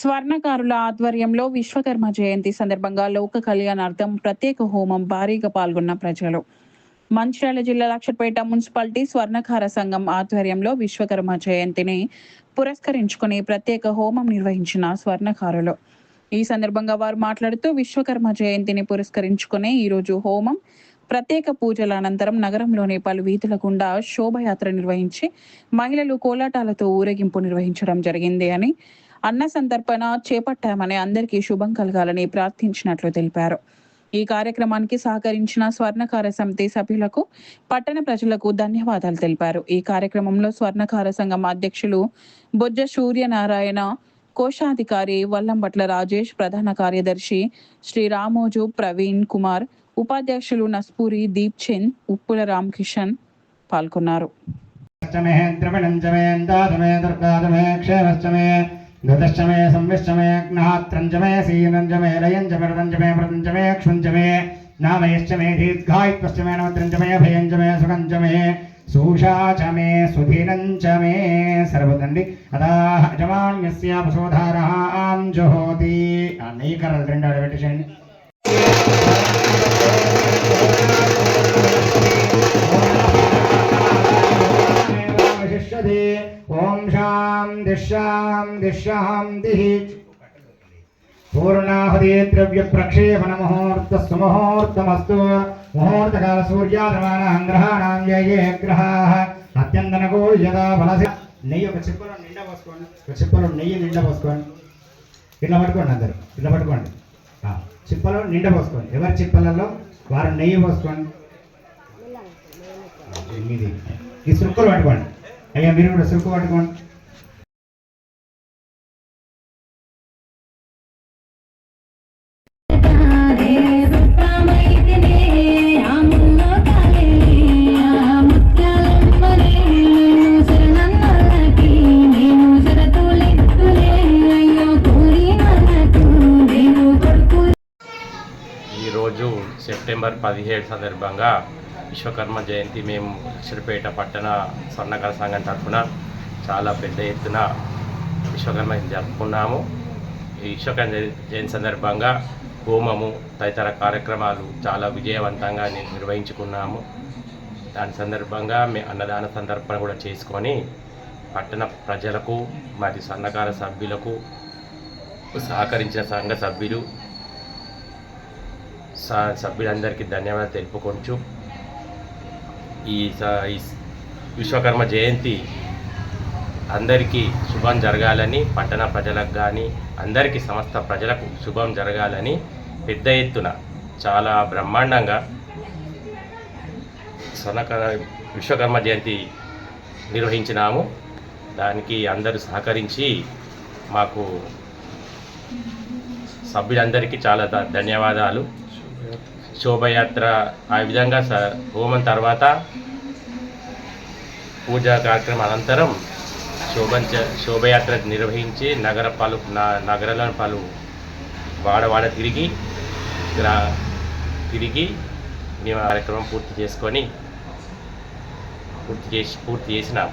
స్వర్ణకారుల ఆధ్వర్యంలో విశ్వకర్మ జయంతి సందర్భంగా లోక కళ్యాణార్థం ప్రత్యేక హోమం భారీగా పాల్గొన్న ప్రజలు. మంచిర్యాల జిల్లా లక్షపేట మున్సిపాలిటీ స్వర్ణకార సంఘం ఆధ్వర్యంలో విశ్వకర్మ జయంతిని పురస్కరించుకుని ప్రత్యేక హోమం నిర్వహించిన స్వర్ణకారులు. ఈ సందర్భంగా వారు మాట్లాడుతూ విశ్వకర్మ జయంతిని పురస్కరించుకునే ఈరోజు హోమం ప్రత్యేక పూజల అనంతరం నగరంలోని పలు వీధుల గుండా శోభయాత్ర నిర్వహించి మహిళలు కోలాటాలతో ఊరేగింపు నిర్వహించడం జరిగింది అని అన్న సందర్పణ చేపట్టామని అందరికీ శుభం కలగాలని ప్రార్థించినట్లు తెలిపారు. ఈ కార్యక్రమానికి సహకరించిన స్వర్ణకార సమితి సభ్యులకు పట్టణ ప్రజలకు ధన్యవాదాలు తెలిపారు. ఈ కార్యక్రమంలో స్వర్ణకార సంఘం అధ్యక్షులు బొజ్జ సూర్యనారాయణ కోశాధికారి వల్లంబట్ల రాజేష్ ప్రధాన కార్యదర్శి శ్రీ రామోజు ప్రవీణ్ కుమార్ ఉపాధ్యక్షులు నస్పూరి దీప్ చంద్ ఉప్పుల రామకిషన్ పాల్గొన్నారు. మే సంవిశ్చమే మే సీనంజమే దుర్గాత మే క్షుంజమే నామయశ్చమే ధృతశ్చ నవత్రంజమే భయంజమే మే సూషాచమే మే సర్వదండి. అదాహజమాన్యస్య లయంచ మే రతంచ మే ప్రతంచ పెట్టేసేయండి అవశిష్యతే ఓం శాంతి శాంతి శాంతి పూర్ణాహృదయ ద్రవ్య ప్రక్షేపణ ముహూర్త సుముహూర్తమస్తు ముహూర్తకాల సూర్యాధమానాం గ్రహాణం ఏ ఏ గ్రహాः. అత్యంతనకో యదా ఫలసి నెయ్యి ఒక చిప్పలో నిండా పోసుకోండి. ఒక చిప్పలో నెయ్యి నిండా పోసుకోండి. ఇట్లా పట్టుకోండి అందరు. ఇట్లా పట్టుకోండి. చిప్పలో నిండా పోసుకోండి. ఎవరి చిప్పలలో? వారు నెయ్యి పోసుకోండి. ఎనిమిది. ఈ సుక్కలు పట్టుకోండి. అయ్యా మీరు కూడా సురుకు పట్టుకోండి. ఈరోజు సెప్టెంబర్ పదిహేడు సందర్భంగా విశ్వకర్మ జయంతి మేము అక్షరపేట పట్టణ స్వర్ణకర సంఘం తరఫున చాలా పెద్ద ఎత్తున విశ్వకర్మ జరుపుకున్నాము. ఈ విశ్వకర్మ జయంతి సందర్భంగా హోమము తదితర కార్యక్రమాలు చాలా విజయవంతంగా నిర్వహించుకున్నాము. దాని సందర్భంగా మే అన్నదాన సందర్భం కూడా చేసుకొని పట్టణ ప్రజలకు మరి సన్నకార సభ్యులకు సహకరించిన సంఘ సభ్యులు సభ్యులందరికీ ధన్యవాదాలు తెలుపుకొంచు. ఈ స- ఈ విశ్వకర్మ జయంతి అందరికీ శుభం జరగాలని పట్టణ ప్రజలకు కానీ అందరికీ సమస్త ప్రజలకు శుభం జరగాలని పెద్ద ఎత్తున చాలా బ్రహ్మాండంగా సనకర విశ్వకర్మ జయంతి నిర్వహించినాము. దానికి అందరూ సహకరించి మాకు సభ్యులందరికీ చాలా ధన్యవాదాలు. శోభయాత్ర ఆ విధంగా స హోమం తర్వాత పూజా కార్యక్రమం అనంతరం శోభంచ శోభయాత్ర నిర్వహించి నగర పలు నగరంలోని పలు వాడవాడ తిరిగి గ్రా తిరిగి మేము కార్యక్రమం పూర్తి చేసుకొని పూర్తి చేసి పూర్తి చేసినాం.